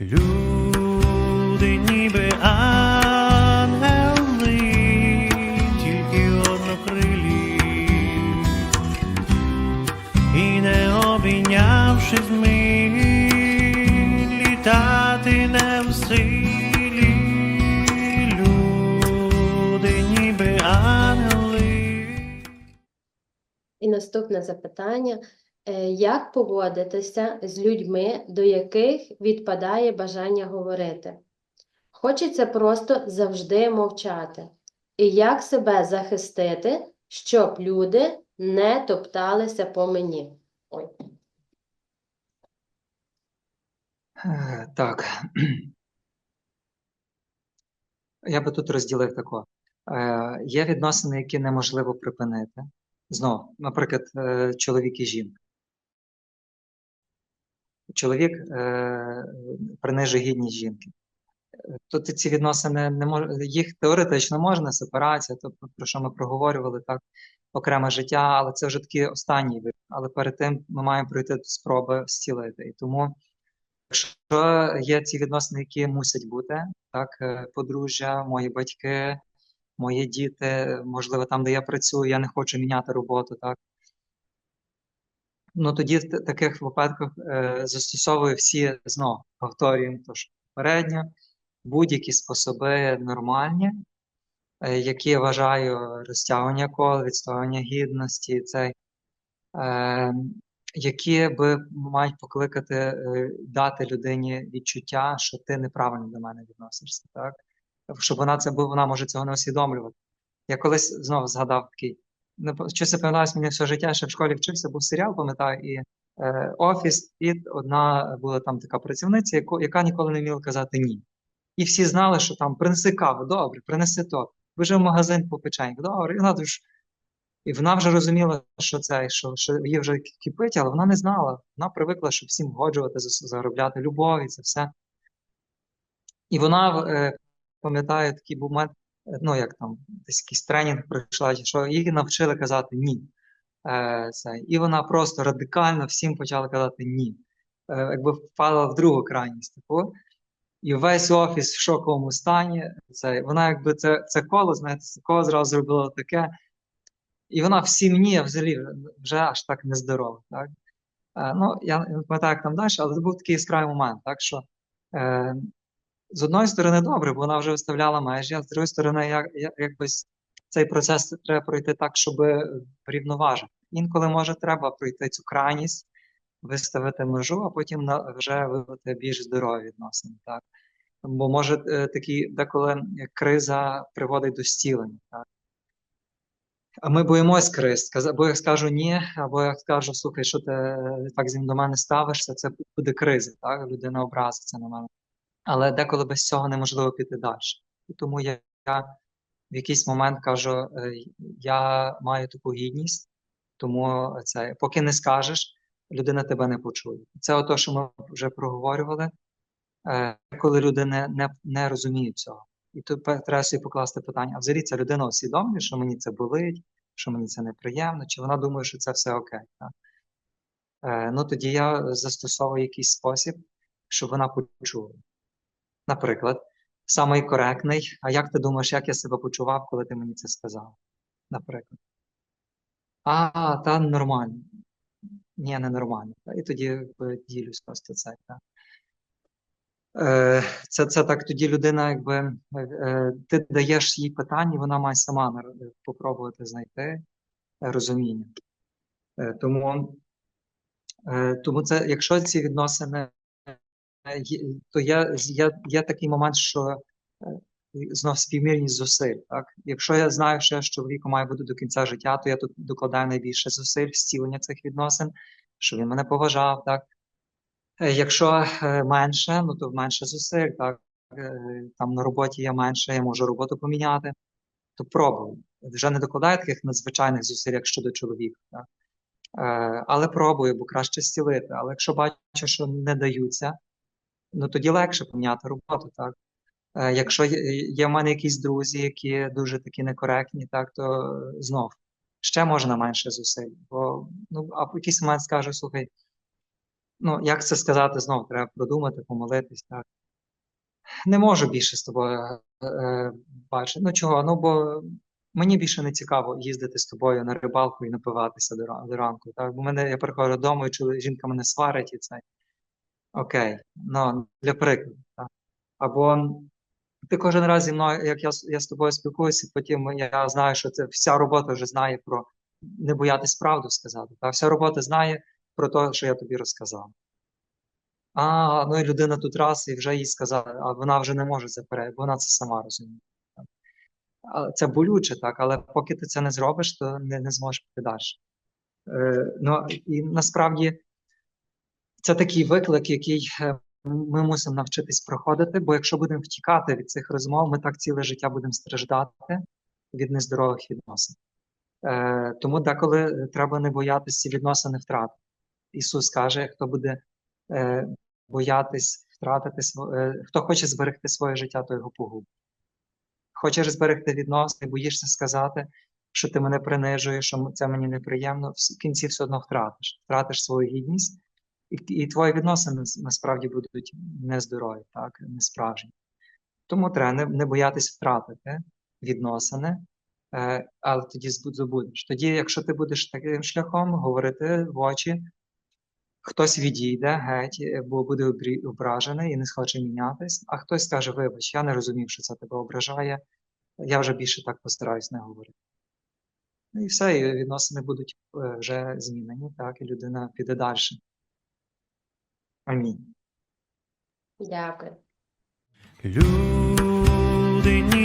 Люди ніби ангели, тільки однокрилі, і не обійнявшись ми, літати не в силі, ніби ангели. І наступне запитання: як поводитися з людьми, до яких відпадає бажання говорити? Хочеться просто завжди мовчати. І як себе захистити, щоб люди не топталися по мені? Ой. Е, Так. Я би тут розділив тако. Е, Є відносини, які неможливо припинити. Знову, наприклад, е, чоловік і жінка. Чоловік е, принижує гідність жінки. Тут ці відносини не мож... їх теоретично можна, сепарація, то про що ми проговорювали, так, окреме життя, але це вже такий останній вид. Але перед тим ми маємо пройти спроби зцілити. І тому Якщо є ці відносини, які мусять бути, так, е, подружжя, мої батьки, мої діти, можливо, там, де я працюю, я не хочу міняти роботу, так. Ну тоді в таких випадках е, застосовую всі знову повторюємо то що попередньо, будь-які способи нормальні, е, які я вважаю розтягування кол, відстоювання гідності, цей, е, які би мають покликати, е, дати людині відчуття, що ти неправильно до мене відносишся, так? Щоб вона це вона може цього не усвідомлювати. Я колись знову згадав такий, щось запам'яталось мені все життя, ще в школі вчився, був серіал, пам'ятаю, і е, офіс, і одна була там така працівниця, яку, яка ніколи не вміла казати ні. І всі знали, що там принеси каву, добре, принеси то. Вже в магазин по печеньку, добре, і вона дуже і вона вже розуміла, що це, що, що її вже кипить, але вона не знала. Вона привикла, щоб всім вгоджувати, за- заробляти любов і це все. І вона, е, пам'ятаю, такий був момент, ну як там, десь якийсь тренінг пройшла, чи що її навчили казати ні. Е, це. І вона просто радикально всім почала казати ні. Е, якби впала в другу крайність. Таку. І весь офіс в шоковому стані. Це, вона якби це, це коло, знаєте, це коло зразу зробила таке. І вона всім ні, взагалі вже аж так нездорова. Так? Е, ну, я не пам'ятаю, як там далі, але це був такий яскравий момент. Так, що, е, з одної сторони, добре, бо вона вже виставляла межі, а з другої сторони, як, як, якось цей процес треба пройти так, щоб врівноважити. Інколи може треба пройти цю крайність, виставити межу, а потім вже вибрати більш здорові відносини. Так? Бо може е, такі деколи криза приводить до зцілення. Так? А ми боїмось криз. Або я скажу ні, або я скажу, слухай, що ти е, так зі до мене ставишся, це буде криза, так? Людина образиться на мене. Але деколи без цього неможливо піти далі. І тому я, в якийсь момент кажу, е, я маю таку гідність, тому це, поки не скажеш, людина тебе не почує. Це ото, що ми вже проговорювали, е, коли люди не, не, не розуміють цього. І тут треба собі покласти питання: а взагалі ця людина усвідомлює, що мені це болить, що мені це неприємно, чи вона думає, що це все окей. Так? Е, ну тоді я застосовую якийсь спосіб, щоб вона почула. Наприклад, самий коректний, а як ти думаєш, як я себе почував, коли ти мені це сказав? Наприклад. А, та нормально. Ні, не нормально. І тоді ділюсь просто це. Так. Е, Це, це так, тоді людина, якби е, е, ти даєш їй питання, вона має сама нар- попробувати знайти е, розуміння. Е, Тому, е, тому це, якщо ці відносини, е, то є, є, є такий момент, що е, знов співмірність зусиль. Так? Якщо я знаю, що я з чоловіком маю бути до кінця життя, то я тут докладаю найбільше зусиль зцілення цих відносин, щоб він мене поважав, так? Е, Якщо е, менше, ну то менше зусиль, так. Е, Там на роботі є менше, я можу роботу поміняти, то пробую. Вже не докладаю таких надзвичайних зусиль, як щодо чоловіка. Так. Е, Але пробую, бо краще зцілити. Але якщо бачу, що не даються, ну тоді легше поміняти роботу, так. Е, Якщо є, в мене якісь друзі, які дуже такі некоректні, так, то знов ще можна менше зусиль. Бо ну, а в якийсь момент скажу, слухай, ну, як це сказати знову, треба продумати, помолитись, так. Не можу більше з тобою е, е, бачити. Ну чого? Ну, бо мені більше не цікаво їздити з тобою на рибалку і напиватися до, до ранку. Так? Бо мене, я приходжу додому, і чоловік, жінка мене сварить і це. Окей, ну, для прикладу. Або ти кожен раз зі мною, як я, я з тобою спілкуюся, потім я знаю, що це вся робота вже знає про не боятись правду сказати. Та вся робота знає про те, що я тобі розказав. А, ну і людина тут раз і вже їй сказала, а вона вже не може заперечити, бо вона це сама розуміє. Це болюче, так, але поки ти це не зробиш, то не, не зможеш піти далі. Е, ну, і насправді це такий виклик, який е, ми мусимо навчитись проходити, бо якщо будемо втікати від цих розмов, ми так ціле життя будемо страждати від нездорових відносин. Е, тому деколи треба не боятися відносини втрати. Ісус каже, хто буде е, боятись втратити сво- е, хто хоче зберегти своє життя, то його погубить. Хочеш зберегти відносини, боїшся сказати, що ти мене принижуєш, що це мені неприємно, в кінці все одно втратиш. Втратиш свою гідність, і, і твої відносини насправді будуть нездорові, так, несправжні. Тому треба не, не боятись втратити відносини, е, але тоді забудеш. Тоді, якщо ти будеш таким шляхом говорити в очі, хтось відійде геть, е, бо буде ображений і не схоче мінятись, а хтось скаже, вибач, я не розумів, що це тебе ображає, я вже більше так постараюсь не говорити. Ну і все, і відносини будуть е, вже змінені, так, і людина піде далі. Амінь. Дякую. Людині